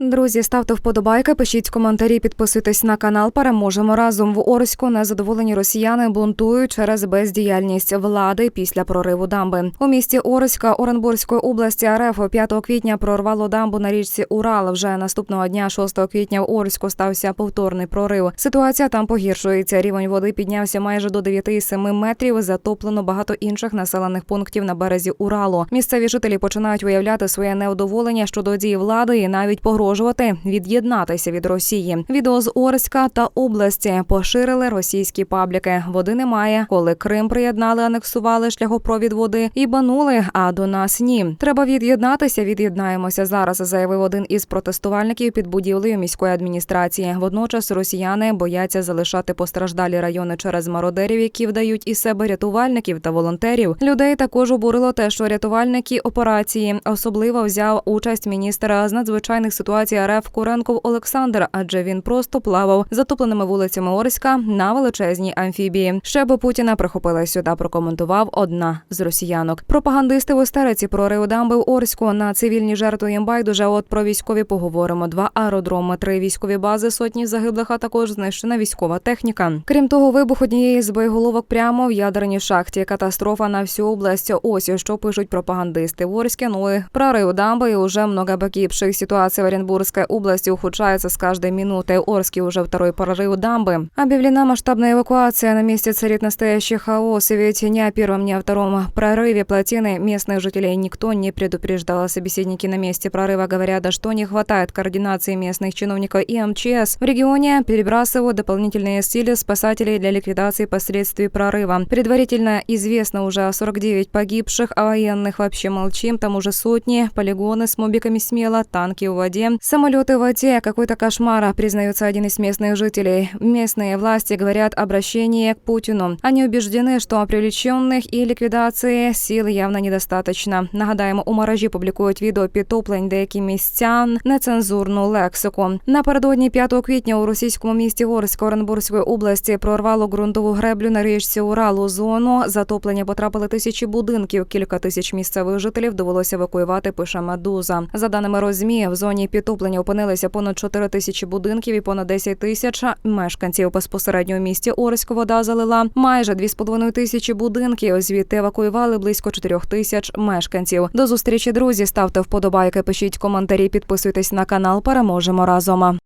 Друзі, ставте вподобайки, пишіть коментарі, підписуйтесь на канал. Переможемо разом в Орську. Незадоволені росіяни бунтують через бездіяльність влади після прориву дамби. У місті Орська Оренбурзької області РФ 5 квітня прорвало дамбу на річці Урал. Вже наступного дня, 6 квітня, в Орську стався повторний прорив. Ситуація там погіршується. Рівень води піднявся майже до 9,7 метрів. Затоплено багато інших населених пунктів на березі Уралу. Місцеві жителі починають виявляти своє неодоволення щодо дії влади і навіть погрожувати від'єднатися від Росії. Відео з Орська та області поширили російські пабліки. Води немає. Коли Крим приєднали, анексували шляхопровід води і банули. А до нас ні. Треба від'єднатися. Від'єднаємося зараз. Заявив один із протестувальників під будівлею міської адміністрації. Водночас росіяни бояться залишати постраждалі райони через мародерів, які вдають із себе рятувальників та волонтерів. Людей також обурило те, що рятувальники операції особливо взяв участь міністра з надзвичайних ситуацій РФ Куренков Олександр, адже він просто плавав затопленими вулицями Орська на величезній амфібії. Ще би Путіна прихопили сюди. Прокоментував одна з росіянок. Пропагандисти в істериці прорив дамби в Орську на цивільні жертви їм байдуже. От про військові поговоримо. Два аеродроми, три військові бази, сотні загиблих, а також знищена військова техніка. Крім того, вибух однієї з боєголовок прямо в ядерній шахті. Катастрофа на всю область. Ось що пишуть пропагандисти. В Орске, ну и прорыв дамбы и уже много погибших. Ситуация в Оренбургской области ухудшается с каждой минутой. Орске уже второй прорыв дамбы. Объявлена масштабная эвакуация. На месте царит настоящий хаос. И ведь ни о первом, ни о втором прорыве плотины местных жителей никто не предупреждал. Собеседники на месте прорыва говорят, да что не хватает координации местных чиновников и МЧС. В регионе перебрасывают дополнительные силы спасателей для ликвидации последствий прорыва. Предварительно известно уже 49 погибших, а военных вообще молчим. Там уже сотни, полигоны с мобиками смело, танки в воде, самолеты в воде. Какой-то кошмар, признается один из местных жителей. Местные власти говорят обращение к Путину. Они убеждены, что привлеченных и ликвидации сил явно недостаточно. Нагадаємо, у мережі публікують відео підтоплень деякі містян, нецензурну лексику. Напередодні 5 квітня у російському місті Орськ Оренбурзької області прорвало ґрунтову греблю на річці Уралу. Зону затоплення потрапили тисячі будинків. Кілька тисяч місцевих жителів довелося евакуювати. Пише Медуза. За даними Розмі, в зоні підтоплення опинилися понад 4 тисячі будинків і понад 10 тисяч мешканців. Безпосередньо у місті Орськ вода залила майже 2,5 тисячі будинків. Звідти евакуювали близько 4 тисяч мешканців. До зустрічі, друзі. Ставте вподобайки, пишіть коментарі, підписуйтесь на канал. Переможемо разом.